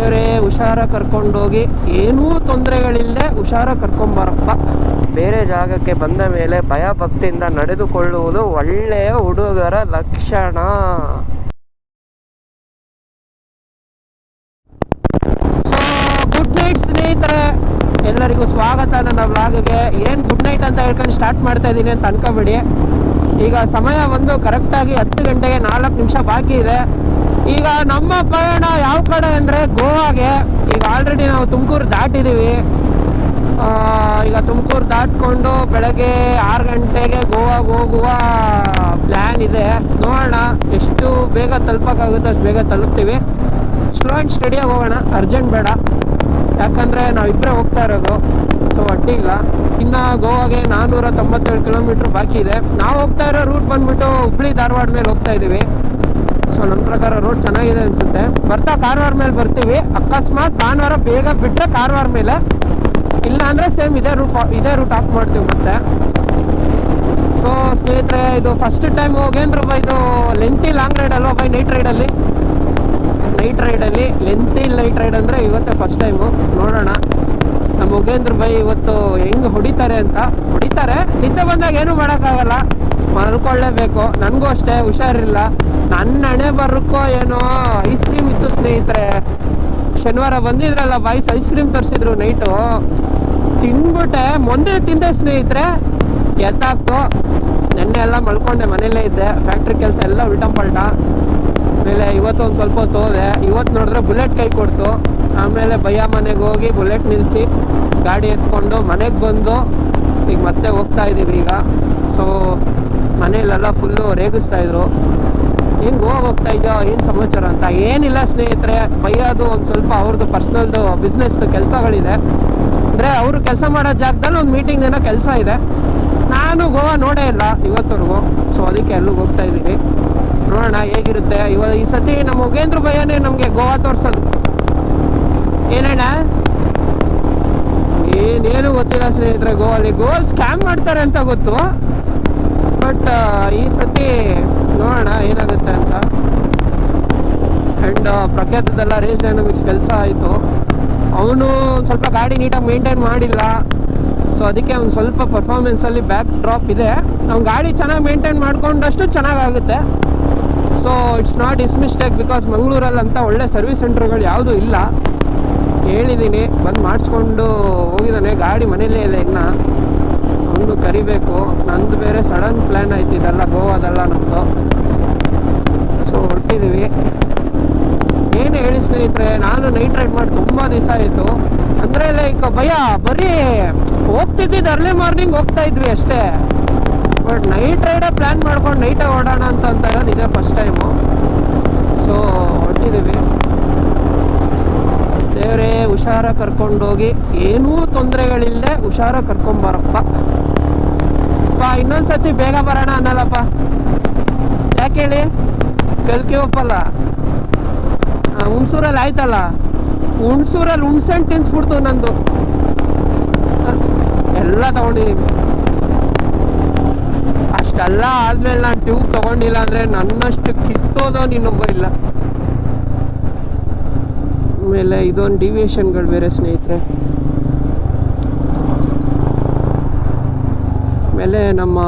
ದೇವರೇ, ಹುಷಾರ ಕರ್ಕೊಂಡೋಗಿ. ಏನೂ ತೊಂದರೆಗಳಿಲ್ಲದೆ ಹುಷಾರ ಕರ್ಕೊಂಬರಪ್ಪ. ಬೇರೆ ಜಾಗಕ್ಕೆ ಬಂದ ಮೇಲೆ ಭಯ ಭಕ್ತಿಯಿಂದ ನಡೆದುಕೊಳ್ಳುವುದು ಒಳ್ಳೆಯ ಹುಡುಗರ ಲಕ್ಷಣ. ಸೊ ಗುಡ್ ನೈಟ್ ಸ್ನೇಹಿತರೆ. ಎಲ್ಲರಿಗೂ ಸ್ವಾಗತ ನನ್ನ ವ್ಲಾಗ್ಗೆ. ಏನು ಗುಡ್ ನೈಟ್ ಅಂತ ಹೇಳ್ಕೊಂಡು ಸ್ಟಾರ್ಟ್ ಮಾಡ್ತಾ ಇದ್ದೀನಿ ಅಂತ ಅನ್ಕೋಬೇಡಿ. ಈಗ ಸಮಯ ಒಂದು ಕರೆಕ್ಟಾಗಿ ಹತ್ತು ಗಂಟೆಗೆ ನಾಲ್ಕು ನಿಮಿಷ ಬಾಕಿ ಇದೆ. ಈಗ ನಮ್ಮ ಪಯಣ ಯಾವ ಕಡೆ ಅಂದರೆ ಗೋವಾಗೆ. ಈಗ ಆಲ್ರೆಡಿ ನಾವು ತುಮಕೂರು ದಾಟಿದ್ದೀವಿ ಈಗ ತುಮಕೂರು ದಾಟ್ಕೊಂಡು ಬೆಳಗ್ಗೆ ಆರು ಗಂಟೆಗೆ ಗೋವಾಗೆ ಹೋಗುವ ಪ್ಲ್ಯಾನ್ ಇದೆ. ನೋಡೋಣ, ಎಷ್ಟು ಬೇಗ ತಲುಪೋಕ್ಕಾಗುತ್ತೆ ಅಷ್ಟು ಬೇಗ ತಲುಪ್ತೀವಿ. ಸ್ಲೋ ಆ್ಯಂಡ್ ಸ್ಟಡಿಯಾಗಿ ಹೋಗೋಣ ಅರ್ಜೆಂಟ್ ಬೇಡ. ಯಾಕಂದರೆ ನಾವಿಬ್ಬರೇ ಹೋಗ್ತಾ ಇರೋದು ಸೊ ಅಡ್ಡಿಲ್ಲ ಇನ್ನು ಗೋವಾಗೆ ನಾನ್ನೂರ ತೊಂಬತ್ತೇಳು ಕಿಲೋಮೀಟ್ರ್ ಬಾಕಿ ಇದೆ. ನಾವು ಹೋಗ್ತಾ ಇರೋ ರೂಟ್ ಬಂದ್ಬಿಟ್ಟು ಹುಬ್ಳಿ ಧಾರವಾಡ ಮೇಲೆ ಹೋಗ್ತಾ ಇದ್ದೀವಿ ಸೊ, ನನ್ನ ಪ್ರಕಾರ ರೋಡ್ ಚೆನ್ನಾಗಿದೆ ಅನಿಸುತ್ತೆ. ಬರ್ತಾ ಕಾರವಾರ ಮೇಲೆ ಬರ್ತೀವಿ. ಅಕಸ್ಮಾತ್ ಭಾನುವಾರ ಬೇಗ ಬಿಟ್ಟರೆ ಕಾರವಾರ ಮೇಲೆ. ಇಲ್ಲ ಅಂದರೆ ಸೇಮ್ ಇದೇ ರೂಟ್ ಇದೇ ರೂಟ್ ಆಫ್ ಮಾಡ್ತೀವಿ ಮತ್ತೆ. ಸೊ ಸ್ನೇಹಿತರೆ, ಇದು ಫಸ್ಟ್ ಟೈಮ್ ಹೋಗೇಂದ್ರ ಬೈ, ಇದು ಲೆಂತಿ ಲಾಂಗ್ ರೈಡ್ ಅಲ್ವಾ ಬೈ ನೈಟ್ ರೈಡಲ್ಲಿ ನೈಟ್ ರೈಡಲ್ಲಿ ಲೆಂತಿ ನೈಟ್ ರೈಡ್ ಅಂದರೆ ಇವತ್ತೇ ಫಸ್ಟ್ ಟೈಮು ನೋಡೋಣ. ನಮ್ಮ ಮುಗೇಂದ್ರ ಬೈ ಇವತ್ತು ಹೆಂಗೆ ಹೊಡಿತಾರೆ ಅಂತ. ಹೊಡಿತಾರೆ. ನಿದ್ದೆ ಬಂದಾಗ ಏನೂ ಮಾಡೋಕ್ಕಾಗಲ್ಲ. ಮಲ್ಕೊಳ್ಳೇಬೇಕು. ನನಗೂ ಅಷ್ಟೇ, ಹುಷಾರಿಲ್ಲ. ನನ್ನ ಹಣೆ ಬರ್ಕೋ ಏನೋ? ಐಸ್ ಕ್ರೀಮ್ ಇತ್ತು ಸ್ನೇಹಿತರೆ. ಶನಿವಾರ ಬಂದಿದ್ರಲ್ಲ ಬಾಯ್ಸ್ ಐಸ್ ಕ್ರೀಮ್ ತರಿಸಿದ್ರು ನೈಟು ತಿಂದ್ಬಿಟ್ಟೆ ಮೊನ್ನೆ ತಿಂದೆ ಸ್ನೇಹಿತರೆ. ಎತ್ತಾಕ್ತು ನೆನ್ನೆ ಎಲ್ಲ ಮಲ್ಕೊಂಡೆ, ಮನೇಲೇ ಇದ್ದೆ. ಫ್ಯಾಕ್ಟ್ರಿ ಕೆಲಸ ಎಲ್ಲ ಉಲ್ಟಂ ಪಲ್ಟ. ಆಮೇಲೆ ಇವತ್ತು ಒಂದು ಸ್ವಲ್ಪ ಹೊತ್ತು ಹೋದೆ. ಇವತ್ತು ನೋಡಿದ್ರೆ ಬುಲೆಟ್ ಕೈ ಕೊಡ್ತು. ಆಮೇಲೆ ಭಯ ಮನೆಗೆ ಹೋಗಿ ಬುಲೆಟ್ ನಿಲ್ಲಿಸಿ ಗಾಡಿ ಎತ್ಕೊಂಡು ಮನೆಗೆ ಬಂದು ಈಗ ಮತ್ತೆ ಹೋಗ್ತಾ ಇದ್ದೀವಿ ಈಗ. ಸೊ ಮನೇಲೆಲ್ಲ ಫುಲ್ಲು ರೇಗಿಸ್ತಾ ಇದ್ರು. ಹೆಂಗೆ ಹೋಗ್ತಾ ಇದೆಯೋ, ಏನು ಸಮಾಚಾರ ಅಂತ ಏನಿಲ್ಲ ಸ್ನೇಹಿತರೆ. ಬೈಯೋದು ಒಂದು ಸ್ವಲ್ಪ ಅವ್ರದ್ದು ಪರ್ಸ್ನಲ್ದು ಬಿಸ್ನೆಸ್ದು ಕೆಲಸಗಳಿದೆ. ಅಂದರೆ ಅವರು ಕೆಲಸ ಮಾಡೋ ಜಾಗದಲ್ಲಿ ಒಂದು ಮೀಟಿಂಗ್ ಏನೋ ಕೆಲಸ ಇದೆ. ನಾನು ಗೋವಾ ನೋಡೇ ಇಲ್ಲ ಇವತ್ತವರೆಗೂ. ಸೊ ಅದಕ್ಕೆ ಅಲ್ಲಿಗೆ ಹೋಗ್ತಾ ಇದ್ದೀನಿ. ನೋಡೋಣ ಹೇಗಿರುತ್ತೆ. ಇವಾಗ ಈ ಸತಿ ನಮ್ಮ ಉಗೇಂದ್ರ ಭಯ್ಯನೇ ನಮಗೆ ಗೋವಾ ತೋರಿಸೋದು. ಏನಣ್ಣ? ಏನೇನು ಗೊತ್ತಿಲ್ಲ ಸ್ನೇಹಿತರೆ ಗೋವಾಲಿ. ಗೋಲ್ ಸ್ಕ್ಯಾಮ್ ಮಾಡ್ತಾರೆ ಅಂತ ಗೊತ್ತು. ಬಟ್ ಈ ಸತಿ ನೋಡೋಣ, ಏನಾಗುತ್ತೆ ಅಂತ. ಆ್ಯಂಡ್ ಪ್ರಖ್ಯಾತದೆಲ್ಲ ರೇಸ್ ಡೈನಮಿಕ್ಸ್ ಕೆಲಸ ಆಯಿತು. ಅವನು ಸ್ವಲ್ಪ ಗಾಡಿ ನೀಟಾಗಿ ಮೇಂಟೈನ್ ಮಾಡಿಲ್ಲ. ಸೊ ಅದಕ್ಕೆ ಒಂದು ಸ್ವಲ್ಪ ಪರ್ಫಾರ್ಮೆನ್ಸಲ್ಲಿ ಬ್ಯಾಕ್ ಡ್ರಾಪ್ ಇದೆ. ಅವ್ನು ಗಾಡಿ ಚೆನ್ನಾಗಿ ಮೇಂಟೈನ್ ಮಾಡ್ಕೊಂಡಷ್ಟು ಚೆನ್ನಾಗಾಗುತ್ತೆ. So it's not is mistake because ಮಂಗಳೂರಲ್ಲಿ ಅಂತ ಒಳ್ಳೆ ಸರ್ವಿಸ್ ಸೆಂಟರ್ಗಳು ಯಾವುದೂ ಇಲ್ಲ. ಹೇಳಿದ್ದೀನಿ ಬಂದು ಮಾಡಿಸ್ಕೊಂಡು ಹೋಗಿದ್ದಾನೆ ಗಾಡಿ ಮನೆಯಲ್ಲೇ ಇದೆ ಇನ್ನು. ಅವನು ಕರಿಬೇಕು. ನಂದು ಬೇರೆ ಸಡನ್ ಪ್ಲ್ಯಾನ್ ಆಯ್ತು ಇದೆಲ್ಲ, ಗೋವಾದೆಲ್ಲ ನಮ್ಮದು ಸೊ ಹೊರಟಿದ್ದೀವಿ ಏನು ಹೇಳಿ ಸ್ನೇಹಿತರೆ, ನಾನು ನೈಟ್ ರೈಡ್ ಮಾಡಿ ತುಂಬ ದಿವಸ ಆಯಿತು. ಅಂದರೆ ಲೈಕ್ ಭಯ, ಬರೀ ಹೋಗ್ತಿದ್ದಿದ್ದು ಅರ್ಲಿ ಮಾರ್ನಿಂಗ್ ಹೋಗ್ತಾ ಇದ್ವಿ ಅಷ್ಟೇ. ಬಟ್ ನೈಟ್ ರೈಡೇ ಪ್ಲ್ಯಾನ್ ಮಾಡ್ಕೊಂಡು ನೈಟೇ ಓಡೋಣ ಅಂತ ಅಂತ ಇರೋದು ಇದೇ ಫಸ್ಟ್ ಟೈಮು ಸೊ ಹೊರಟಿದ್ದೀವಿ ದೇವರೇ, ಹುಷಾರ ಕರ್ಕೊಂಡೋಗಿ. ಏನೂ ತೊಂದರೆಗಳಿಲ್ಲದೆ ಹುಷಾರ ಕರ್ಕೊಂಬರಪ್ಪ ಅಪ್ಪ ಇನ್ನೊಂದ್ಸತಿ ಬೇಗ ಬರೋಣ ಅನ್ನಲ್ಲಪ್ಪ. ಯಾಕೆ ಹೇಳಿ? ಕಲ್ಕಿ ಒಪ್ಪಲ್ಲ. ಹುಣ್ಸೂರಲ್ಲಿ ಆಯ್ತಲ್ಲ? ಹುಣಸೂರಲ್ಲಿ ಹುಣ್ಸೆಹಣ್ಣು ತಿನ್ಸ್ಬಿಡ್ತು ನಂದು. ಎಲ್ಲ ತಗೊಂಡಿದ್ದೀನಿ ಅಷ್ಟೆಲ್ಲ ಆದ್ಮೇಲೆ ನಾನು ಟ್ಯೂಬ್ ತಗೊಂಡಿಲ್ಲ ಅಂದ್ರೆ ನನ್ನಷ್ಟು ಕಿತ್ತೋದೋ ಇನ್ನೊಬ್ಬ ಇಲ್ಲ. ಆಮೇಲೆ ಇದೊಂದು ಡಿವಿಯೇಷನ್ಗಳು ಬೇರೆ ಸ್ನೇಹಿತರೆ. ಆಮೇಲೆ ನಮ್ಮ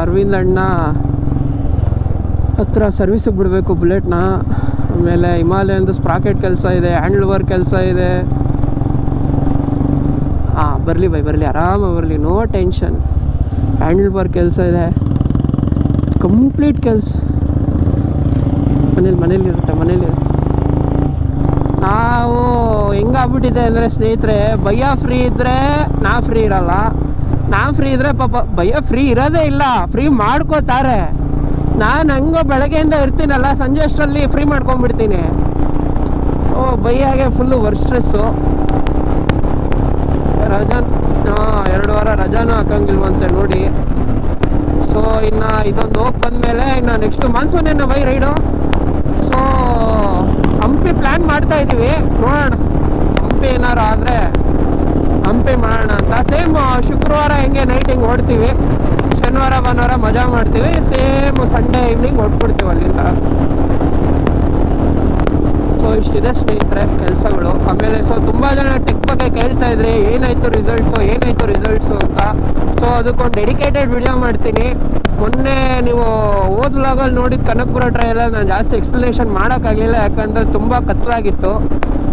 ಅರವಿಂದ್ ಅಣ್ಣ ಹತ್ರ ಸರ್ವಿಸಿಗೆ ಬಿಡಬೇಕು ಬುಲೆಟ್ನ. ಆಮೇಲೆ ಹಿಮಾಲಯಂದು ಸ್ಪ್ರಾಕೆಟ್ ಕೆಲಸ ಇದೆ, ಹ್ಯಾಂಡ್ಲ್ ವರ್ಕ್ ಕೆಲಸ ಇದೆ. ಹಾಂ ಬರಲಿ ಬೈ, ಬರಲಿ ಆರಾಮಾಗಿ ಬರಲಿ, ನೋ ಟೆನ್ಷನ್. ಹ್ಯಾಂಡಲ್ ವರ್ಕ್ ಕೆಲಸ ಇದೆ. ಕಂಪ್ಲೀಟ್ ಕೆಲಸ. ಮನೇಲಿ ಮನೇಲಿರುತ್ತೆ ಮನೇಲಿರುತ್ತೆ ನಾವು ಹೆಂಗಾಗ್ಬಿಟ್ಟಿದೆ ಅಂದರೆ ಸ್ನೇಹಿತರೆ, ಭಯ ಫ್ರೀ ಇದ್ದರೆ ನಾ ಫ್ರೀ ಇರಲ್ಲ. ನಾ ಫ್ರೀ ಇದ್ರೆ ಪಾಪ, ಭಯ ಫ್ರೀ ಇರೋದೇ ಇಲ್ಲ ಫ್ರೀ ಮಾಡ್ಕೋತಾರೆ. ನಾನು ಹಂಗೋ ಬೆಳಗ್ಗೆಯಿಂದ ಇರ್ತೀನಲ್ಲ, ಸಂಜೆ ಅಷ್ಟರಲ್ಲಿ ಫ್ರೀ ಮಾಡ್ಕೊಂಡ್ಬಿಡ್ತೀನಿ. ಓ ಭಯ್ಯಾಗೆ ಫುಲ್ಲು ವರ್ಕ್ ಸ್ಟ್ರೆಸ್ಸು ರಜಾನ್ ಎರಡು ವಾರ ರಜಾನೂ ಹಾಕಂಗಿಲ್ವಂತೆ ನೋಡಿ. ಸೊ ಇನ್ನು ಇದೊಂದು ಹೋಗಿ ಬಂದಮೇಲೆ ಇನ್ನು ನೆಕ್ಸ್ಟ್ ಮಾನ್ಸೂನ್ ಏನೋ ಬೈ ರೈಡು ಸೊ ಹಂಪಿ ಪ್ಲ್ಯಾನ್ ಮಾಡ್ತಾ ಇದ್ದೀವಿ ನೋಡೋಣ. ಹಂಪಿ ಏನಾರು ಆದರೆ. ಹಂಪಿ ಮಾಡೋಣ ಅಂತ. ಸೇಮ್ ಶುಕ್ರವಾರ ಹೆಂಗೆ ನೈಟ್ ಹಿಂಗೆ ಓಡ್ತೀವಿ, ಶನಿವಾರ, ಭಾನುವಾರ ಮಜಾ ಮಾಡ್ತೀವಿ ಸೇಮ್ ಸಂಡೇ ಈವ್ನಿಂಗ್ ಹೊಟ್ಬಿಡ್ತೀವಿ ಅಲ್ಲಿಂದ. ಸೊ ಇಷ್ಟಿದೆ ಸ್ನೇಹಿತರೆ ಕೆಲಸಗಳು. ಆಮೇಲೆ ಸೊ ತುಂಬ ಜನ ಟೆಕ್ ಬಗ್ಗೆ ಕೇಳ್ತಾ ಇದ್ರೆ ಏನಾಯ್ತು ರಿಸಲ್ಟ್ಸು ಏನಾಯ್ತು ರಿಸಲ್ಟ್ಸು ಅಂತ. ಸೊ ಅದಕ್ಕೊಂದು ಡೆಡಿಕೇಟೆಡ್ ವಿಡಿಯೋ ಮಾಡ್ತೀನಿ. ಮೊನ್ನೆ ನೀವು ಓದ್ ವ್ಲಾಗಲ್ಲಿ ನೋಡಿದ ಕನಕಪುರ ಟ್ರಯಲ್ ನಾನು ಜಾಸ್ತಿ ಎಕ್ಸ್ಪ್ಲನೇಷನ್ ಮಾಡೋಕ್ಕಾಗಲಿಲ್ಲ, ಯಾಕಂದರೆ ತುಂಬ ಕತ್ತಲಾಗಿತ್ತು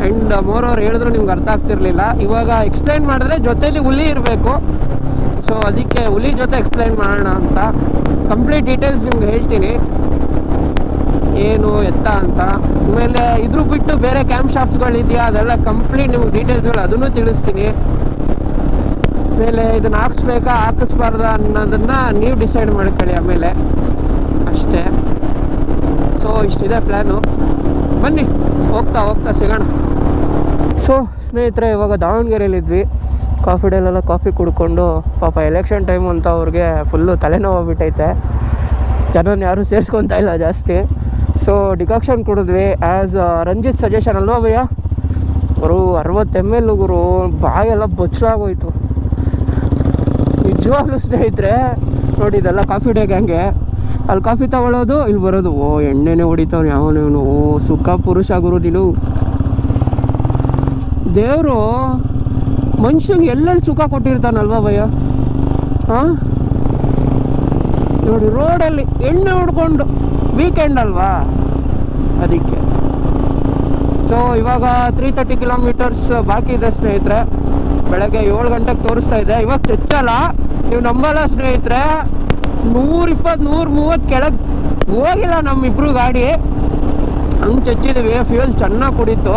ಆ್ಯಂಡ್ ಮೋರ್ ಅವ್ರು ಹೇಳಿದ್ರು ನಿಮ್ಗೆ ಅರ್ಥ ಆಗ್ತಿರ್ಲಿಲ್ಲ. ಇವಾಗ ಎಕ್ಸ್ಪ್ಲೈನ್ ಮಾಡಿದ್ರೆ ಜೊತೇಲಿ ಹುಲಿ ಇರಬೇಕು. ಸೊ ಅದಕ್ಕೆ ಹುಲಿ ಜೊತೆ ಎಕ್ಸ್ಪ್ಲೈನ್ ಮಾಡೋಣ ಅಂತ. ಕಂಪ್ಲೀಟ್ ಡೀಟೇಲ್ಸ್ ನಿಮ್ಗೆ ಹೇಳ್ತೀನಿ. ಏನು ಎತ್ತ ಅಂತ. ಆಮೇಲೆ ಇದ್ರ ಬಿಟ್ಟು ಬೇರೆ ಕ್ಯಾಂಪ್ ಶಾಪ್ಸ್ಗಳಿದೆಯಾ ಅದೆಲ್ಲ ಕಂಪ್ಲೀಟ್ ನಿಮ್ಗೆ ಡೀಟೇಲ್ಸ್ಗಳು ಅದನ್ನು ತಿಳಿಸ್ತೀನಿ. ಆಮೇಲೆ ಇದನ್ನ ಹಾಕಿಸ್ಬೇಕಾ, ಹಾಕಿಸ್ಬಾರ್ದ ಅನ್ನೋದನ್ನ ನೀವು ಡಿಸೈಡ್ ಮಾಡ್ಕೊಳ್ಳಿ ಆಮೇಲೆ. ಅಷ್ಟೇ. ಸೊ ಇಷ್ಟಿದೆ ಪ್ಲ್ಯಾನು ಬನ್ನಿ, ಹೋಗ್ತಾ ಹೋಗ್ತಾ ಸಿಗೋಣ. ಸೊ ಸ್ನೇಹಿತರೆ, ಇವಾಗ ದಾವಣಗೆರೆಯಲ್ಲಿದ್ವಿ. ಕಾಫಿ ಡೇಲೆಲ್ಲ ಕಾಫಿ ಕುಡ್ಕೊಂಡು, ಪಾಪ ಎಲೆಕ್ಷನ್ ಟೈಮ್ ಅಂತ ಅವ್ರಿಗೆ ಫುಲ್ಲು ತಲೆನೋವು ಬಿಟ್ಟೈತೆ ಜನನ ಯಾರೂ ಸೇರಿಸ್ಕೊತಾ ಇಲ್ಲ ಜಾಸ್ತಿ. ಸೊ ಡಿಕಾಕ್ಷನ್ ಕುಡಿದ್ವಿ ಆ್ಯಸ್ ರಂಜಿತ್ ಸಜೆಷನ್ ಅಲ್ವಾ ಭಯ್ಯ? ಗುರು, ಅರವತ್ತು ಎಂ ಎಲ್ ಗುರು, ಬಾಯೆಲ್ಲ ಬಚ್ಚಲಾಗೋಯ್ತು. ನಿಜವಾಗ್ಲೂ ಸ್ನೇಹಿತರೆ, ನೋಡಿ ಇದೆಲ್ಲ ಕಾಫಿ ಡೇ ಹಂಗೆ ಅಲ್ಲಿ ಕಾಫಿ ತಗೊಳ್ಳೋದು ಇಲ್ಲಿ ಬರೋದು. ಓ, ಎಣ್ಣೆನೇ ಹೊಡಿತಾವ್ನು ಯಾವನು ಓ, ಸುಖ ಪುರುಷ ಗುರು ನೀನು. ದೇವರು ಮನುಷ್ಯಂಗೆ ಎಲ್ಲೆಲ್ಲಿ ಸುಖ ಕೊಟ್ಟಿರ್ತಾನಲ್ವಾ ಭಯ್ಯ? ಹಾಂ ನೋಡಿ ರೋಡಲ್ಲಿ ಎಣ್ಣೆ ಹೊಡ್ಕೊಂಡು ವೀಕೆಂಡ್ ಅಲ್ವಾ? ಅದಕ್ಕೆ. ಸೊ ಇವಾಗ ತ್ರೀ ತರ್ಟಿ ಕಿಲೋಮೀಟರ್ಸ್ ಬಾಕಿ ಇದೆ ಸ್ನೇಹಿತರೆ. ಬೆಳಗ್ಗೆ ಏಳು ಗಂಟೆಗೆ ತೋರಿಸ್ತಾ ಇದೆ. ಇವಾಗ ಚಚ್ಚಲ್ಲ ನೀವು ನಂಬಲ್ಲ ಸ್ನೇಹಿತರೆ. ನೂರ ಇಪ್ಪತ್ತು ನೂರ ಮೂವತ್ತು ಕೆಳಗೆ ಹೋಗಿಲ್ಲ ನಮ್ಮಿಬ್ರು ಗಾಡಿ. ಹಂಗೆ ಚಚ್ಚಿದ್ದೀವಿ ಫ್ಯೂಯಲ್ ಚೆನ್ನಾಗಿ ಕುಡಿತು.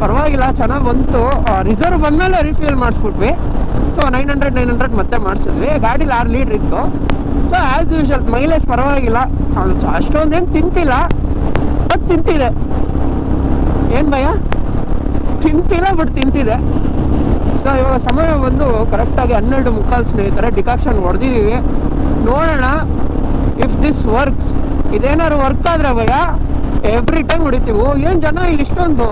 ಪರವಾಗಿಲ್ಲ, ಚೆನ್ನಾಗಿ ಬಂತು. ರಿಸರ್ವ್ ಬಂದಮೇಲೆ refuel ಮಾಡಿಸ್ಬಿಟ್ವಿ. So nine hundred nine hundred ಮತ್ತೆ ಮಾಡಿಸಿದ್ವಿ. ಗಾಡೀಲಿ ಆರು ಲೀಟ್ರ್ ಇತ್ತು. ಸೊ ಆ್ಯಸ್ ಯೂಶಲ್ ಮೈಲೇಜ್ ಪರವಾಗಿಲ್ಲ. ಅಷ್ಟೊಂದೇನು ತಿಂತಿಲ್ಲ. ತಿಂತಿದೆ ಏನು ಭಯ? ತಿಂತಿಲ್ಲ ಬಟ್ ತಿಂತಿದೆ ಸೊ ಇವಾಗ ಸಮಯ ಬಂದು ಕರೆಕ್ಟಾಗಿ ಹನ್ನೆರಡು ಮುಕ್ಕಾಲು ಸ್ನೇಹಿತರೆ ಡಿಕಾಕ್ಷನ್ ಹೊಡೆದಿದ್ದೀವಿ. ನೋಡೋಣ ಇಫ್ ದಿಸ್ ವರ್ಕ್ಸ್ ಇದೇನಾದ್ರು ವರ್ಕ್ ಆದರೆ ಭಯ? ಎವ್ರಿ ಟೈಮ್ ಹೊಡಿತೀವಿ. ಏನು ಜನ ಇಲ್ಲಿ ಇಷ್ಟೊಂದು.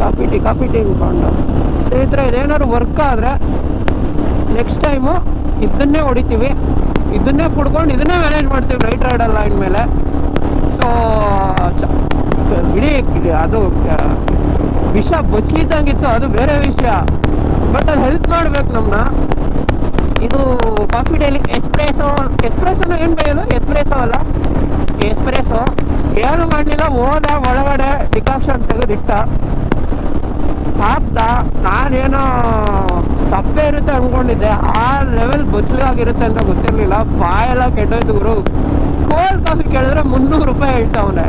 ಕಾಪಿ ಟೀ ಕಾಪಿ ಟೀ ಅನ್ಕೊಂಡು ಸ್ನೇಹಿತರೆ, ಇದೇನಾದ್ರು ವರ್ಕ್ ಆದರೆ ನೆಕ್ಸ್ಟ್ ಟೈಮು ಇದನ್ನೇ ಹೊಡಿತೀವಿ. ಇದನ್ನೇ ಕುಡ್ಕೊಂಡು ಇದನ್ನೇ ಮ್ಯಾನೇಜ್ ಮಾಡ್ತೀವಿ ರೈಟ್ ರೈಡರ್ ಲೈನ್ ಮೇಲೆ ಸೊ ಇಡೀ ಅದು ವಿಷ ಬಚ್ಚಿದ್ದಂಗಿತ್ತು ಅದು ಬೇರೆ ವಿಷಯ. ಬಟ್ ಅದು ಹೆಲ್ಪ್ ಮಾಡ್ಬೇಕು ನಮ್ಮನ್ನ ಇದು ಕಾಫಿ ಡೈಲಿ ಎಸ್ಪ್ರೆಸೋ ಎಸ್ಪ್ರೆಸೋನ ಏನು ಬೇಯೋದು ಎಸ್ಪ್ರೆಸೋ ಅಲ್ಲ? ಎಸ್ಪ್ರೆಸೋ ಏನು ಮಾಡಲಿಲ್ಲ, ಹೋದ, ಒಳಗಡೆ ಡಿಕಾಕ್ಷನ್ ತೆಗೆದಿಟ್ಟ. ಹಾಕ್ದ ನಾನೇನೋ ಸಪ್ಪೆ ಇರುತ್ತೆ ಅಂದ್ಕೊಂಡಿದ್ದೆ. ಆ ಲೆವೆಲ್ ಬಚ್ಚಲಾಗಿರುತ್ತೆ ಅಂತ ಗೊತ್ತಿರಲಿಲ್ಲ. ಬಾಯೆಲ್ಲ ಕೆಟ್ಟೋಯ್ತು ಗುರು. ಕೋಲ್ಡ್ ಕಾಫಿ ಕೇಳಿದ್ರೆ ಮುನ್ನೂರು ರೂಪಾಯಿ ಹೇಳ್ತಾವನೆ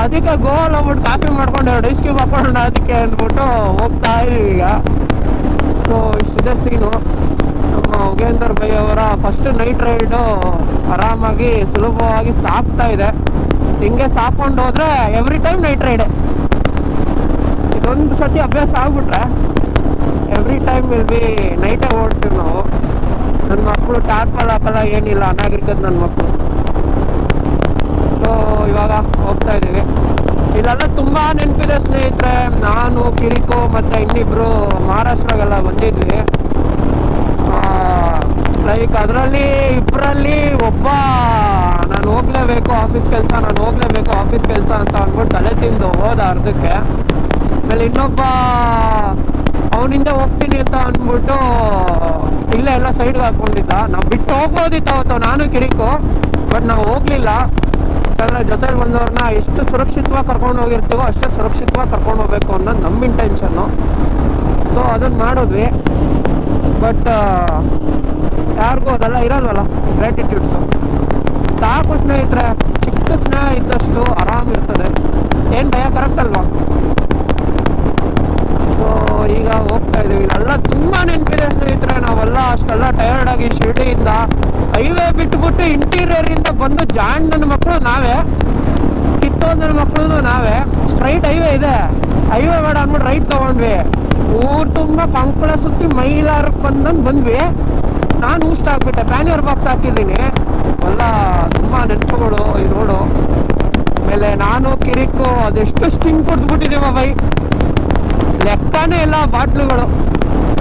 ಅದಕ್ಕೆ ಗೋಲ್ ಹೋಗ್ಬಿಟ್ಟು ಕಾಫಿ ಮಾಡ್ಕೊಂಡು. ಎರಡು ಐಸ್ ಕ್ಯೂಬ್ ಹಾಕೊಂಡು ಅದಕ್ಕೆ ಅಂದ್ಬಿಟ್ಟು ಹೋಗ್ತಾ ಇದೀವಿ ಈಗ. ಸೊ ಇಷ್ಟಿದೆ ಸೀನು ನಮ್ಮ ಉಗೇಂದರ್ ಬೈ ಅವರ ಫಸ್ಟ್ ನೈಟ್ ರೈಡು ಆರಾಮಾಗಿ ಸುಲಭವಾಗಿ ಸಾಪ್ತಾ ಇದೆ. ಹಿಂಗೆ ಸಾಕೊಂಡು ಹೋದ್ರೆ ಎವ್ರಿ ಟೈಮ್ ನೈಟ್ ರೈಡೆ ಇದೊಂದು ಸತಿ ಅಭ್ಯಾಸ ಆಗ್ಬಿಟ್ರೆ ಎವ್ರಿ ಟೈಮ್ ವಿಲ್ ಬಿ ನೈಟೇ ಓಡ್ತೀವಿ ನಾವು ನನ್ನ ಮಕ್ಕಳು ಟಾರ್ಪಲ್ ಹಾಕಲ್ಲ, ಏನಿಲ್ಲ ಅನಾಗಿರ್ತದೆ ನನ್ನ ಮಕ್ಕಳು ಸೊ ಇವಾಗ ಹೋಗ್ತಾ ಇದ್ದೀವಿ. ಇದೆಲ್ಲ ತುಂಬ ನೆನಪಿದೆ ಸ್ನೇಹಿತರೆ. ನಾನು, ಕಿರಿಕು ಮತ್ತು ಇನ್ನಿಬ್ರು ಮಹಾರಾಷ್ಟ್ರಗೆಲ್ಲ ಬಂದಿದ್ವಿ. ಲೈಕ್ ಅದರಲ್ಲಿ ಇಬ್ಬರಲ್ಲಿ ಒಬ್ಬ ನಾನು ಹೋಗ್ಲೇಬೇಕು, ಆಫೀಸ್ ಕೆಲಸ, ನಾನು ಹೋಗ್ಲೇಬೇಕು, ಆಫೀಸ್ ಕೆಲಸ ಅಂತ ಅಂದ್ಬಿಟ್ಟು ತಲೆ ತಿಂದು ಹೋದ ಅರ್ಧಕ್ಕೆ. ಆಮೇಲೆ ಇನ್ನೊಬ್ಬ, ಅವನಿಂದ ಹೋಗ್ತೀನಿ ಅಂತ ಅಂದ್ಬಿಟ್ಟು ಇಲ್ಲೇ ಎಲ್ಲ ಸೈಡ್ಗೆ ಹಾಕೊಂಡಿದ್ದ. ನಾವು ಬಿಟ್ಟು ಹೋಗ್ಬೋದಿತ್ತು ಅವತ್ತು, ನಾನು ಕಿರಿಕು ಬಟ್ ನಾವು ಹೋಗ್ಲಿಲ್ಲ. ಯಾಕಂದ್ರೆ ಜೊತೆಲಿ ಬಂದವ್ರನ್ನ ಎಷ್ಟು ಸುರಕ್ಷಿತವಾಗಿ ಕರ್ಕೊಂಡು ಹೋಗಿರ್ತೀವೋ ಅಷ್ಟೇ ಸುರಕ್ಷಿತವಾಗಿ ಕರ್ಕೊಂಡು ಹೋಗ್ಬೇಕು ಅನ್ನೋದು ನಮ್ಮ ಇಂಟೆನ್ಷನ್ನು ಸೊ ಅದನ್ನು ಮಾಡಿದ್ವಿ. ಬಟ್ ಯಾರಿಗೂ ಅದೆಲ್ಲ ಇರಲ್ವಲ್ಲ ಗ್ರ್ಯಾಟಿಟ್ಯೂಡ್ಸು ಸಾಕು ಸ್ನೇಹಿತರೆ, ಚಿಕ್ಕ ಸ್ನೇಹ ಇದ್ದಷ್ಟು ಆರಾಮಿರ್ತದೆ ಏನು ಭಯ ಕರೆಕ್ಟ್ ಅಲ್ವಾ? ಸೊ ಈಗ ಹೋಗ್ತಾ ಇದೀವಿ ಇಲ್ಲೆಲ್ಲ ತುಂಬಾ ನೆನಪಿದೆ ಸ್ನೇಹಿತರೆ. ನಾವೆಲ್ಲ ಅಷ್ಟೆಲ್ಲ ಟಯರ್ಡ್ ಆಗಿ ಶಿರ್ಡಿಯಿಂದ ಹೈವೇ ಬಿಟ್ಬಿಟ್ಟು ಇಂಟೀರಿಯರ್ ಇಂದ ಬಂದು ಜಾಂಡ್ ನನ್ನ ಮಕ್ಕಳು ನಾವೇ. ಕಿತ್ತೋಂದನ ಮಕ್ಕಳು ನಾವೇ. ಸ್ಟ್ರೈಟ್ ಹೈವೇ ಇದೆ. ಹೈವೇ ಬೇಡ ಅಂದ್ಬಿಟ್ಟು ರೈಟ್ ತಗೊಂಡ್ವಿ. ಊರ್ ತುಂಬಾ ಕಂಕಳ ಸುತ್ತಿ ಮೈಲಾರಕ್ಕೆ ಬಂದಂದು ಬಂದ್ವಿ. ನಾನು ಊಷ್ಟ ಆಗ್ಬಿಟ್ಟೆ. ಪ್ಯಾನಿಯರ್ ಬಾಕ್ಸ್ ಹಾಕಿದ್ದೀನಿ. ಎಲ್ಲ ತುಂಬಾ ನೆನಪುಗಳು ಈ ರೋಡು ಆಮೇಲೆ ನಾನು ಕಿರಿಕು, ಅದೆಷ್ಟು ಸ್ಟಿಂಗ್ ಕುಡ್ದ್ಬಿಟ್ಟಿದ್ದೀವ ಬೈ ಲೆಕ್ಕನೇ ಇಲ್ಲ ಬಾಟ್ಲುಗಳು.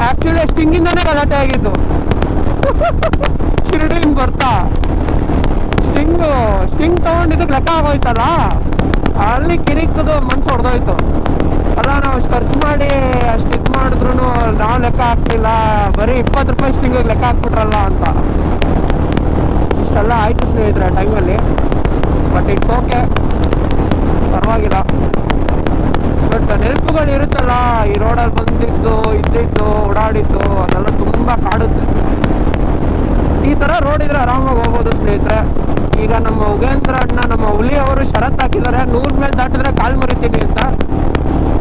ಆಕ್ಚುಲಿ ಸ್ಟಿಂಗಿಂದನೇ ಗಲಾಟೆ ಆಗಿದ್ದು. ಶಿರಡಿಯಿಂದ ಬರ್ತಾ. ಸ್ಟಿಂಗು, ಸ್ಟಿಂಗ್ ತೊಗೊಂಡಿದ್ದಕ್ಕೆ ಲೆಕ್ಕ ಆಗೋಯ್ತಲ್ಲ? ಅಲ್ಲಿ ಕಿರಿಕದು ಮನ್ಸು ಹೊಡೆದೋಯ್ತು ಅಲ್ಲ, ನಾವು ಅಷ್ಟು ಖರ್ಚು ಮಾಡಿ ಅಷ್ಟು ಇದು ಮಾಡಿದ್ರು ನಾವು ಲೆಕ್ಕ ಹಾಕ್ತಿಲ್ಲ ಬರೀ ಇಪ್ಪತ್ತು ರೂಪಾಯಿ ಸ್ಟಿಂಗಿಗೆ ಲೆಕ್ಕ ಹಾಕ್ಬಿಟ್ರಲ್ಲ ಅಂತ. ಇಷ್ಟೆಲ್ಲ ಆಯ್ತು ಸ್ನೇಹಿತರೆ ಟೈಮಲ್ಲಿ ಬಟ್ ಇಟ್ಸ್ ಓಕೆ ಪರವಾಗಿಲ್ಲ. ಬಟ್ ನೆನಪುಗಳು ಇರುತ್ತಲ್ಲ ಈ ರೋಡಲ್ಲಿ ಬಂದಿದ್ದು, ಇದ್ದಿದ್ದು, ಓಡಾಡಿದ್ದು, ಅದೆಲ್ಲ ತುಂಬ ಕಾಡುತ್ತೆ. ಈ ಥರ ರೋಡ್ ಇದ್ರೆ ಆರಾಮಾಗಿ ಹೋಗ್ಬೋದು ಸ್ನೇಹಿತರೆ. ಈಗ ನಮ್ಮ ಉಗೇಂದ್ರ ಅಣ್ಣ, ನಮ್ಮ ಹುಲಿ ಅವರು ಷರತ್ ಹಾಕಿದ್ದಾರೆ. ನೂರು ಮೇಲೆ ದಾಟಿದ್ರೆ ಕಾಲು ಮರಿತೀನಿ ಅಂತ.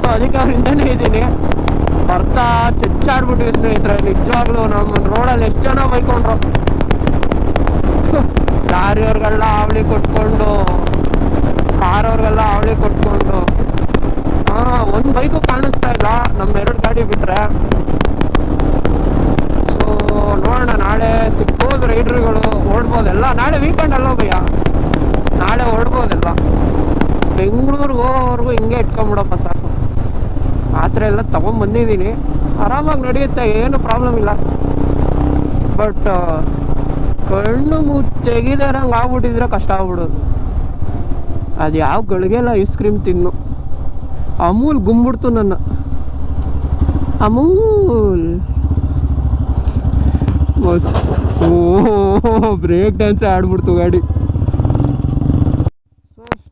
ಸೊ ಅದಕ್ಕೆ ಅವ್ರ ಹಿಂದೆನೇ ಇದ್ದೀನಿ. ಬರ್ತಾ ಚಚ್ಚಾಡ್ಬಿಟ್ಟಿವಿ ಸ್ನೇಹಿತರೆ. ನಿಜವಾಗ್ಲೂ ನಮ್ಮ ರೋಡಲ್ಲಿ ಎಷ್ಟು ಜನ ಬೈಕೊಂಡ್ರು. ಲಾರಿಯವ್ರಿಗೆಲ್ಲ ಅವಳಿ ಕೊಟ್ಕೊಂಡು, ಕಾರವ್ರಿಗೆಲ್ಲ ಅವಳಿ ಕೊಟ್ಕೊಂಡು. ಒಂದು ಬೈಕು ಕಾಣಿಸ್ತಾ ಇಲ್ಲ. ನಮ್ಮ ಎರಡು ಗಾಡಿ ಬಿಟ್ರೆ. ಸೊ ನೋಡೋಣ, ನಾಳೆ ಸಿಗ್ಬೋದು ರೈಡ್ರುಗಳು ಓಡ್ಬೋದೆಲ್ಲ ನಾಳೆ ವೀಕೆಂಡ್ ಅಲ್ಲ ಭಯ್ಯ. ನಾಳೆ ಓಡ್ಬೋದೆಲ್ಲ ಬೆಂಗಳೂರಿಗೆ ಹೋಗೋವರೆಗೂ ಹಿಂಗೆ ಇಟ್ಕೊಂಬಿಡಪ್ಪ ಸಾಕು. ಆ ಥರ ಎಲ್ಲ ತೊಗೊಂಬಂದಿದ್ದೀನಿ ಆರಾಮಾಗಿ ನಡೆಯುತ್ತೆ, ಏನು ಪ್ರಾಬ್ಲಮ್ ಇಲ್ಲ. ಬಟ್ ಕಣ್ಣು ಮುಚ್ಚೆಗಿದಾರಂಗೆ ಆಗ್ಬಿಟ್ಟಿದ್ರೆ ಕಷ್ಟ ಆಗ್ಬಿಡೋದು. ಅದು ಯಾವ ಗಳಿಗೆಲ್ಲ ಐಸ್ ಕ್ರೀಮ್ ತಿನ್ನು. ಅಮೂಲ್ ಗುಂಬಿಡ್ತು ನನ್ನ. ಅಮೂಲ್. ಓ, ಬ್ರೇಕ್ ಡ್ಯಾನ್ಸ್ ಆಡ್ಬಿಡ್ತು ಗಾಡಿ.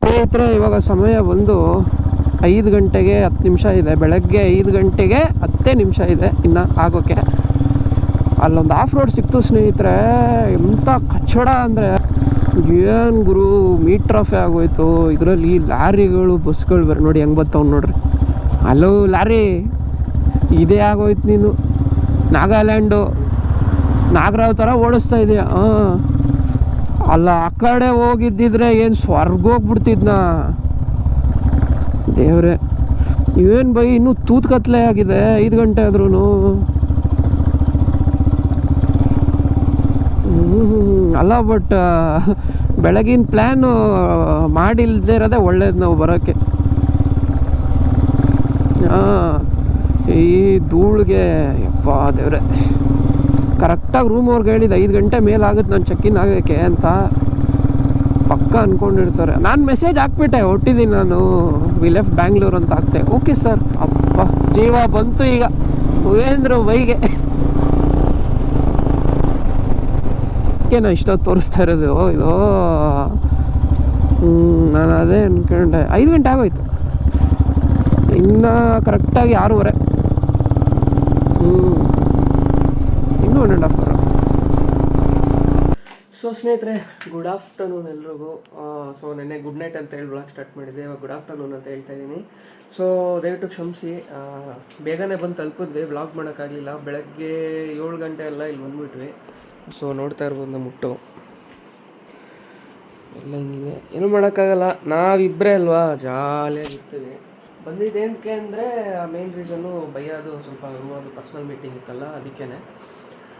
ಸ್ನೇಹಿತರೆ, ಇವಾಗ ಸಮಯ ಬಂದು ಐದು ಗಂಟೆಗೆ ಹತ್ತು ನಿಮಿಷ ಇದೆ. ಬೆಳಗ್ಗೆ ಐದು ಗಂಟೆಗೆ ಹತ್ತೇ ನಿಮಿಷ ಇದೆ ಇನ್ನು ಆಗೋಕ್ಕೆ ಅಲ್ಲೊಂದು ಆಫ್ ರೋಡ್ ಸಿಕ್ತು ಸ್ನೇಹಿತರೆ. ಎಂಥ ಕಚ್ಚಡ ಅಂದರೆ. ಏನು ಗುರು ಮೀಟ್ರ್ ಆಫೇ ಆಗೋಯ್ತು. ಇದರಲ್ಲಿ ಲಾರಿಗಳು ಬಸ್ಗಳು ಬರ್ರಿ ನೋಡಿ ಹೆಂಗೆ ಬರ್ತಾವ್ ನೋಡ್ರಿ. ಅಲೋ ಲಾರಿ. ಇದೇ ಆಗೋಯ್ತು ನೀನು. ನಾಗಾಲ್ಯಾಂಡು. ನಾಗರಾವ್ ಥರ ಓಡಿಸ್ತಾ ಇದೆಯಾ. ಹಾಂ. ಅಲ್ಲ, ಆ ಕಡೆ ಹೋಗಿದ್ದಿದ್ರೆ ಏನು ಸ್ವರ್ಗ ಹೋಗ್ಬಿಡ್ತಿದ್ನ? ದೇವ್ರೆ. ಇವೇನು ಬೈ, ಇನ್ನೂ ತೂತ್ ಕತ್ಲೆ ಆಗಿದೆ. ಐದು ಗಂಟೆ ಆದ್ರೂ ಅಲ್ಲ ಬಟ್ ಬೆಳಗಿನ ಪ್ಲ್ಯಾನು ಮಾಡಿಲ್ಲದೆ ಇರೋದೇ ಒಳ್ಳೇದು ನಾವು ಬರೋಕ್ಕೆ ಈ ಧೂಳಿಗೆ, ಯಪ್ಪ ದೇವ್ರೆ. ಕರೆಕ್ಟಾಗಿ ರೂಮ್ ಅವ್ರಿಗೆ ಹೇಳಿದ್ದು ಐದು ಗಂಟೆ ಮೇಲೆ ಆಗುತ್ತೆ ನಾನು ಚೆಕ್ ಇನ್ ಆಗೋಕ್ಕೆ ಅಂತ ಪಕ್ಕ ಅಂದ್ಕೊಂಡಿರ್ತಾರೆ ನಾನು ಮೆಸೇಜ್ ಹಾಕ್ಬಿಟ್ಟೆ ಹೊಟ್ಟಿದ್ದೀನಿ ನಾನು. ವಿ ಲೆಫ್ಟ್ ಬ್ಯಾಂಗ್ಳೂರು ಅಂತ ಹಾಕ್ತೆ ಓಕೆ ಸರ್ ಅಪ್ಪ ಜೀವ ಬಂತು ಈಗ. ಉಗೇಂದ್ರ ಬೈಗೆ ಏನೋ ಇಷ್ಟೊತ್ತು ತೋರಿಸ್ತಾ ಇರೋದು? ಇದು ನಾನು ಅದೇ ಅನ್ಕೊಂಡೆ. ಐದು ಗಂಟೆ ಆಗೋಯ್ತು. ಇನ್ನು ಕರೆಕ್ಟಾಗಿ ಆರೂವರೆ. ಹ್ಞೂ ಇನ್ನೂ one and half hour so ಸ್ನೇಹಿತರೆ ಗುಡ್ ಆಫ್ಟರ್ನೂನ್ ಎಲ್ರಿಗೂ. ಸೊ ನೆನ್ನೆ ಗುಡ್ ನೈಟ್ ಅಂತ ಹೇಳಿ ಬ್ಲಾಗ್ ಸ್ಟಾರ್ಟ್ ಮಾಡಿದ್ದೆ. ಇವಾಗ ಗುಡ್ ಆಫ್ಟರ್ನೂನ್ ಅಂತ ಹೇಳ್ತಾ ಇದ್ದೀನಿ ಸೊ ದಯವಿಟ್ಟು ಕ್ಷಮಿಸಿ. ಬೇಗನೆ ಬಂದು ತಲುಪಿದ್ವಿ. ಬ್ಲಾಗ್ ಮಾಡೋಕ್ಕಾಗಲಿಲ್ಲ. ಬೆಳಗ್ಗೆ ಏಳು ಗಂಟೆ ಎಲ್ಲ ಇಲ್ಲಿ ಬಂದ್ಬಿಟ್ವಿ. ಸೊ ನೋಡ್ತಾ ಇರ್ಬೋದು ನಮ್ಮ ಮುಟ್ಟು ಎಲ್ಲ ಹಿಂಗಿದೆ. ಏನು ಮಾಡೋಕ್ಕಾಗಲ್ಲ. ನಾವಿಬ್ಬರೇ ಅಲ್ವಾ? ಜಾಲಿಯಾಗಿರ್ತೀವಿ ಬಂದಿದ್ದೇನಕ್ಕೆ ಅಂದರೆ, ಆ ಮೇನ್ ರೀಸನ್ನು ಬೈಯೋದು ಸ್ವಲ್ಪ ಒಂದು ಪರ್ಸ್ನಲ್ ಮೀಟಿಂಗ್ ಇತ್ತಲ್ಲ ಅದಕ್ಕೇ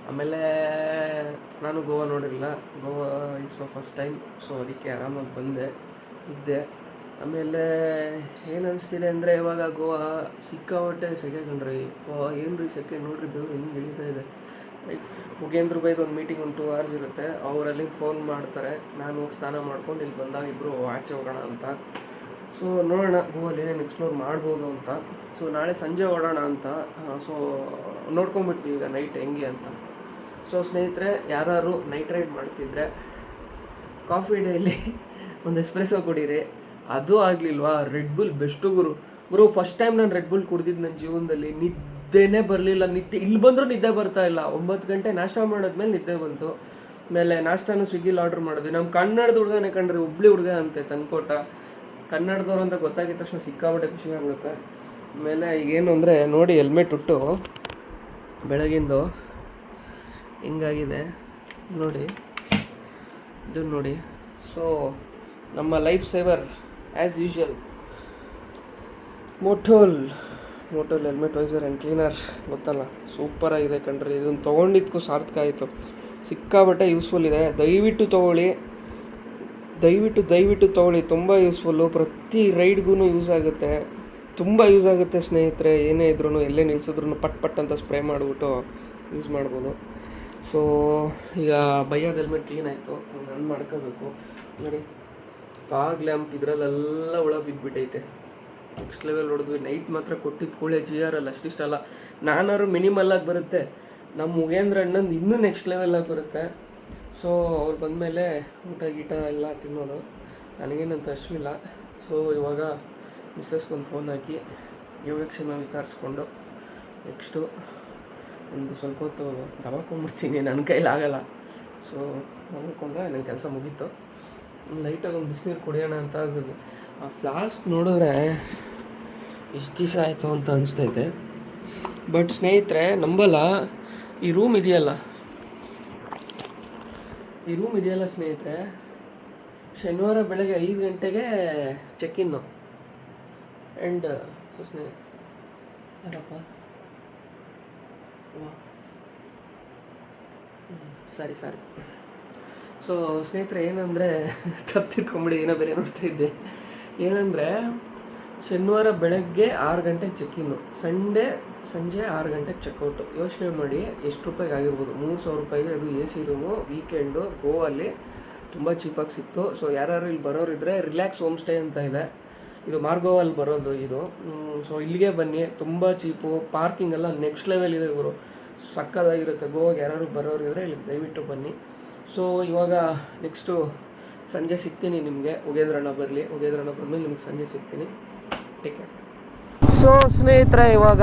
ಆಮೇಲೆ ನಾನು ಗೋವಾ ನೋಡಿರಲಿಲ್ಲ. Goa is first time so ಅದಕ್ಕೆ ಆರಾಮಾಗಿ ಬಂದೆ, ಇದ್ದೆ. ಆಮೇಲೆ ಏನು ಅನಿಸ್ತಿದೆ ಅಂದರೆ, ಇವಾಗ ಗೋವಾ ಸಿಕ್ಕಾಪಟ್ಟೆ ಸೆಕೆ ಕಂಡ್ರಿ ಏನು ರೀ ಸೆಕೆ ನೋಡ್ರಿ, ಬೆವರು ಹೆಂಗೆ ಇಳಿತಾ ಇದೆ. ಮುಗೇಂದ್ರ ಬೈದು ಒಂದು ಮೀಟಿಂಗ್ ಒಂದು ಟೂ ಅವರ್ಸ್ ಇರುತ್ತೆ. ಅವ್ರು ಫೋನ್ ಮಾಡ್ತಾರೆ. ನಾನು ಹೋಗಿ ಸ್ನಾನ ಮಾಡ್ಕೊಂಡು ಇಲ್ಲಿ ಬಂದಾಗ ಇಬ್ಬರು ಆಚೆ ಹೋಗೋಣ ಅಂತ. ಸೊ ನೋಡೋಣ ಗೋವಲ್ಲಿ ಏನೇನು ಎಕ್ಸ್ಪ್ಲೋರ್ ಮಾಡ್ಬೋದು ಅಂತ. ಸೊ ನಾಳೆ ಸಂಜೆ ಓಡೋಣ ಅಂತ. ಸೊ ನೋಡ್ಕೊಂಬಿಟ್ವಿ ಈಗ ನೈಟ್ ಹೆಂಗೆ ಅಂತ. ಸೊ ಸ್ನೇಹಿತರೆ ಯಾರು ನೈಟ್ ರೈಡ್ ಮಾಡ್ತಿದ್ರೆ ಕಾಫಿ ಡೇಲಿ ಒಂದು ಎಸ್ಪ್ರೆಸೋ ಕುಡೀರಿ. ಅದು ಆಗಲಿಲ್ವಾ? ರೆಡ್ ಬುಲ್ ಬೆಸ್ಟು ಗುರು. ಗುರು ಫಸ್ಟ್ ಟೈಮ್ ನಾನು ರೆಡ್ ಬುಲ್ ಕುಡ್ದಿದ್ದು ನನ್ನ ಜೀವನದಲ್ಲಿ ನಿದ್ದೆನೇ ಬರಲಿಲ್ಲ. ನಿದ್ದೆ ಇಲ್ಲಿ ಬಂದರೂ ನಿದ್ದೆ ಬರ್ತಾ ಇಲ್ಲ. ಒಂಬತ್ತು ಗಂಟೆ ನಾಷ್ಟ ಮಾಡಿದ್ಮೇಲೆ ನಿದ್ದೆ ಬಂತು. ಆಮೇಲೆ ನಾಷ್ಟಾನು ಸ್ವಿಗ್ಗಿಲಿ ಆರ್ಡ್ರ್ ಮಾಡಿದ್ವಿ. ನಮ್ಮ ಕನ್ನಡದ ಹುಡುಗನೇ ಕಂಡ್ರೆ, ಹುಬ್ಳಿ ಹುಡುಗ ಅಂತೆ ತಂದ್ಕೊಟ್ಟ ಕನ್ನಡದವ್ರು ಅಂತ ಗೊತ್ತಾಗಿದ ತಕ್ಷಣ ಸಿಕ್ಕಾಬಿಟ್ಟೆ ಖುಷಿ ಆಗುತ್ತೆ ಆಮೇಲೆ ಈಗೇನು ಅಂದರೆ ನೋಡಿ ಹೆಲ್ಮೆಟ್ ಉಟ್ಟು ಬೆಳಗಿಂದು ಹಿಂಗಾಗಿದೆ. ನೋಡಿ, ಇದು ನೋಡಿ. ಸೊ ನಮ್ಮ life saver as usual Motul Motul helmet visor and cleaner ಗೊತ್ತಲ್ಲ? ಸೂಪರಾಗಿದೆ ಕಣ್ರಿ. ಇದನ್ನು ತೊಗೊಂಡಿದ್ದಕ್ಕೂ ಸಾರ್ಥಕ ಆಯಿತು. ಸಿಕ್ಕಾಬಟ್ಟೆ ಯೂಸ್ಫುಲ್ ಇದೆ. ದಯವಿಟ್ಟು ತೊಗೊಳ್ಳಿ. ದಯವಿಟ್ಟು ದಯವಿಟ್ಟು ತೊಗೊಳ್ಳಿ. ತುಂಬ ಯೂಸ್ಫುಲ್ಲು ಪ್ರತಿ ರೈಡ್ಗೂ ಯೂಸ್ ಆಗುತ್ತೆ. ತುಂಬ ಯೂಸ್ ಆಗುತ್ತೆ ಸ್ನೇಹಿತರೆ. ಏನೇ ಇದ್ರೂ ಎಲ್ಲೇ ನಿಲ್ಸಿದ್ರು ಪಟ್ ಪಟ್ ಅಂತ ಸ್ಪ್ರೇ ಮಾಡಿಬಿಟ್ಟು ಯೂಸ್ ಮಾಡ್ಬೋದು. ಸೊ ಈಗ ಬೈಯೋದು ಹೆಲ್ಮೆಟ್ ಕ್ಲೀನ್ ಆಯಿತು. ನನ್ನ ಮಾಡ್ಕೋಬೇಕು. ನೋಡಿ ಫಾಗ್ ಲ್ಯಾಂಪ್ ಇದರಲ್ಲೆಲ್ಲ ಒಳ ಬಿದ್ದುಬಿಟ್ಟೈತೆ ನೆಕ್ಸ್ಟ್ ಲೆವೆಲ್ ಹೊಡೆದ್ವಿ. ನೈಟ್ ಮಾತ್ರ ಕೊಟ್ಟಿದ್ದು ಕೂಳೆ ಜಿ ಆರ್ ಅಲ್ಲಿ ಅಷ್ಟಿಷ್ಟಲ್ಲ ನಾನಾರು ಮಿನಿಮಲ್ ಆಗಿ ಬರುತ್ತೆ. ನಮ್ಮ ಮುಗೇಂದ್ರ ಅಣ್ಣಂದು ಇನ್ನೂ ನೆಕ್ಸ್ಟ್ ಲೆವೆಲ್ ಆಗಿ ಬರುತ್ತೆ. ಸೊ ಅವ್ರು ಬಂದಮೇಲೆ ಊಟ ಗೀಟ ಎಲ್ಲ ತಿನ್ನೋದು. ನನಗೇನಂತ ಅಷ್ಟಿಲ್ಲ ಸೊ ಇವಾಗ ಮಿಸ್ಸಸ್ಗೊಂದು ಫೋನ್ ಹಾಕಿ ಯೋಗಕ್ಷೇಮ ವಿಚಾರಿಸ್ಕೊಂಡು ನೆಕ್ಸ್ಟು ಒಂದು ಸ್ವಲ್ಪ ಹೊತ್ತು ದಬಾಕೊಂಡ್ಬಿಡ್ತೀನಿ. ನನ್ನ ಕೈಲಿ ಆಗಲ್ಲ. ಸೊ ಮಲ್ಕೊಂಡ್ರೆ ನನ್ನ ಕೆಲಸ ಮುಗೀತು. ಲೈಟಾಗಿ ಒಂದು ಬಿಸಿನೀರು ಕುಡಿಯೋಣ ಅಂತ ಆ ಫ್ಲಾಸ್ಕ್ ನೋಡಿದ್ರೆ ಎಷ್ಟು ದಿವಸ ಆಯಿತು ಅಂತ ಅನಿಸ್ತೈತೆ ಬಟ್ ಸ್ನೇಹಿತರೆ, ನಂಬಲ್ಲ. ಈ ರೂಮ್ ಇದೆಯಲ್ಲ? ಈ ರೂಮ್ ಇದೆಯಲ್ಲ ಸ್ನೇಹಿತರೆ? ಶನಿವಾರ ಬೆಳಗ್ಗೆ ಐದು ಗಂಟೆಗೆ ಚೆಕ್ ಇನ್ನು ಆ್ಯಂಡ್ ಸ್ನೇಹಪ್ಪ ಸರಿ ಸರಿ. ಸೊ ಸ್ನೇಹಿತರೆ, ಏನಂದರೆ ತಪ್ಪು ತಿಳ್ಕೊಂಬಿಡಿ ಏನೋ ಬೇರೆ ನೋಡ್ತಾ ಇದ್ದೆ. ಏನಂದರೆ ಶನಿವಾರ ಬೆಳಗ್ಗೆ ಆರು ಗಂಟೆಗೆ ಚೆಕ್ಕಿನ್ನು ಸಂಡೇ, ಸಂಜೆ ಆರು ಗಂಟೆಗೆ ಚೆಕ್ಔಟು ಯೋಚನೆ ಮಾಡಿ ಎಷ್ಟು ರೂಪಾಯಿಗೆ ಆಗಿರ್ಬೋದು. ಮೂರು ಸಾವಿರ ರೂಪಾಯಿಗೆ ಅದು ಎ ಸಿ ರೂಮು ವೀಕೆಂಡು ಗೋವಲ್ಲಿ ತುಂಬ ಚೀಪಾಗಿ ಸಿಕ್ತು. ಸೊ ಯಾರು ಇಲ್ಲಿ ಬರೋರಿದ್ರೆ ರಿಲ್ಯಾಕ್ಸ್ ಹೋಮ್ ಸ್ಟೇ ಅಂತ ಇದೆ. ಇದು ಮಾರ್ಗೋವಲ್ಲಿ ಬರೋದು ಇದು. ಸೊ ಇಲ್ಲಿಗೆ ಬನ್ನಿ. ತುಂಬ ಚೀಪು ಪಾರ್ಕಿಂಗ್ ಎಲ್ಲ ನೆಕ್ಸ್ಟ್ ಲೆವೆಲ್ ಇದೆ ಇವರು ಸಕ್ಕದಾಗಿರುತ್ತೆ. ಗೋವಾಗ ಯಾರು ಬರೋರಿದ್ರೆ ಇಲ್ಲಿ ದಯವಿಟ್ಟು ಬನ್ನಿ. ಸೊ ಇವಾಗ ನೆಕ್ಸ್ಟು ಸಂಜೆ ಸಿಗ್ತೀನಿ ನಿಮಗೆ. ಉಗೇಂದ್ರಣ್ಣ ಬರಲಿ ಉಗೇಂದ್ರಣ್ಣ ಬಂದಮೇಲೆ ನಿಮ್ಗೆ ಸಂಜೆ ಸಿಗ್ತೀನಿ. ಸೊ ಸ್ನೇಹಿತರೆ, ಇವಾಗ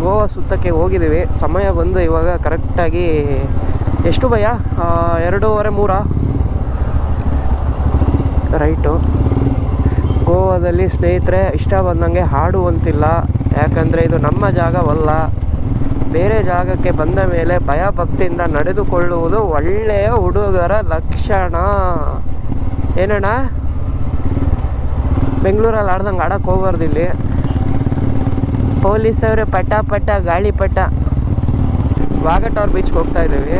ಗೋವಾ ಸುತ್ತಕ್ಕೆ ಹೋಗಿದ್ದೀವಿ. ಸಮಯ ಬಂದು ಇವಾಗ ಕರೆಕ್ಟಾಗಿ ಎಷ್ಟು ಭಯ? ಎರಡೂವರೆ, ಮೂರ? ರೈಟು. ಗೋವಾದಲ್ಲಿ ಸ್ನೇಹಿತರೆ, ಇಷ್ಟ ಬಂದಂಗೆ ಹಾಡುವಂತಿಲ್ಲ. ಯಾಕಂದರೆ ಇದು ನಮ್ಮ ಜಾಗವಲ್ಲ. ಬೇರೆ ಜಾಗಕ್ಕೆ ಬಂದ ಮೇಲೆ ಭಯ ಭಕ್ತಿಯಿಂದ ನಡೆದುಕೊಳ್ಳುವುದು ಒಳ್ಳೆಯ ಹುಡುಗರ ಲಕ್ಷಣ. ಏನಣ್ಣ? ಬೆಂಗಳೂರಲ್ಲಿ ಆಡ್ದಂಗೆ ಆಡಕ್ಕೆ ಹೋಗ್ಬಾರ್ದು ಇಲ್ಲಿ. ಪೊಲೀಸವ್ರೆ ಪಟ್ಟ ಪಟ ಗಾಳಿ ಪಟ. ವಾಗಟವ್ರ ಬೀಚ್ಗೆ ಹೋಗ್ತಾ ಇದ್ದೀವಿ.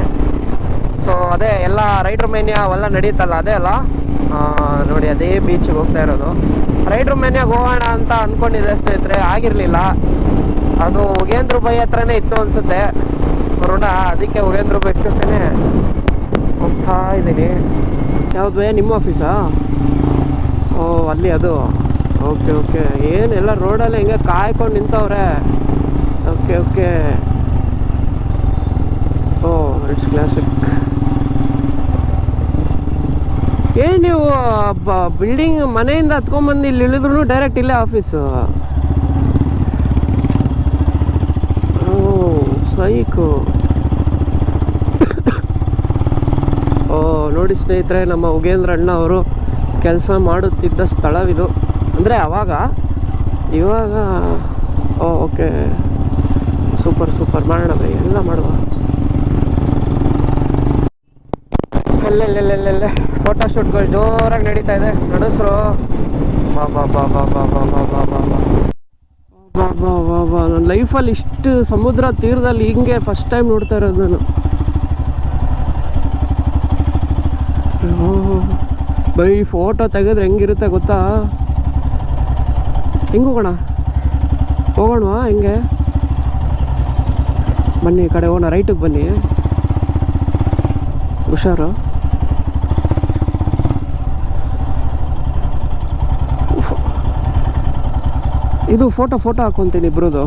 ಸೊ ಅದೇ ಎಲ್ಲ ರೈಡ್ರ್ ಮೇನ್ಯಾ ಅವೆಲ್ಲ ನಡೀತಲ್ಲ, ಅದೇ ಅಲ್ಲ? ನೋಡಿ, ಅದೇ ಬೀಚ್ಗೆ ಹೋಗ್ತಾ ಇರೋದು. ರೈಡ್ರ್ ಮೇನ್ಯಾಗ ಹೋಗೋಣ ಅಂತ ಅಂದ್ಕೊಂಡಿದ್ದೆ ಸ್ನೇಹಿತರೆ, ಆಗಿರಲಿಲ್ಲ. ಅದು ಉಗೇಂದ್ರ ಬೈ ಹತ್ರನೇ ಇತ್ತು ಅನಿಸುತ್ತೆ. ಋಣ ಅದಕ್ಕೆ ಉಗೇಂದ್ರ ಬೈ ಜೊತೆನೇ ಹೋಗ್ತಾ ಇದ್ದೀನಿ. ಯಾವುದು, ನಿಮ್ಮ ಆಫೀಸಾ ಓ, ಅಲ್ಲಿ ಅದು. ಓಕೆ ಓಕೆ ಏನೆಲ್ಲ ರೋಡಲ್ಲಿ ಹಿಂಗೆ ಕಾಯ್ಕೊಂಡು ನಿಂತವ್ರೆ. Okay okay oh it's classic ಏ, ನೀವು ಬಿಲ್ಡಿಂಗ್ ಮನೆಯಿಂದ ಹತ್ಕೊಂಬಂದು ಇಲ್ಲಿ ಇಳಿದ್ರು ಡೈರೆಕ್ಟ್ ಇಲ್ಲೇ ಆಫೀಸು ಓ ಸೈಕು ಓ, ನೋಡಿ ಸ್ನೇಹಿತರೆ, ನಮ್ಮ ಉಗೇಂದ್ರ ಅಣ್ಣ ಅವರು ಕೆಲಸ ಮಾಡುತ್ತಿದ್ದ ಸ್ಥಳವಿದು ಅಂದರೆ ಅವಾಗ ಇವಾಗ ಓಕೆ ಸೂಪರ್ ಸೂಪರ್ ಮಾಡೋಣ ಎಲ್ಲ ಮಾಡುವ ಅಲ್ಲೆಲ್ಲೆಲ್ಲೆಲ್ಲೆ ಫೋಟೋ ಶೂಟ್ಗಳು ಜೋರಾಗಿ ನಡೀತಾ ಇದೆ ನಡೆಸ್ರು ಬಾ ಬಾ ಬಾ ಬಾ ಬಾ ಬಾ ಬಾ ಬಾ ಬಾ ಬಾ ಬಾ ಬಾ ಬಾ ಬಾ ನನ್ನ ಲೈಫಲ್ಲಿ ಇಷ್ಟು ಸಮುದ್ರ ತೀರದಲ್ಲಿ ಹಿಂಗೆ ಫಸ್ಟ್ ಟೈಮ್ ನೋಡ್ತಾ ಇರೋದು ನಾನು ಓಹ್. ಬೈ ಫೋಟೋ ತೆಗೆದ್ರೆ ಹೆಂಗಿರುತ್ತೆ ಗೊತ್ತಾ? ಹೆಂಗೆ ಹೋಗೋಣ ಹೋಗೋಣವಾ ಹೆಂಗೆ? ಬನ್ನಿ ಈ ಕಡೆ ಹೋಗೋಣ, ರೈಟಿಗೆ ಬನ್ನಿ. ಹುಷಾರು. ಇದು ಫೋಟೋ ಫೋಟೋ ಹಾಕ್ಕೊಂತೀನಿ ಇಬ್ರದ್ದು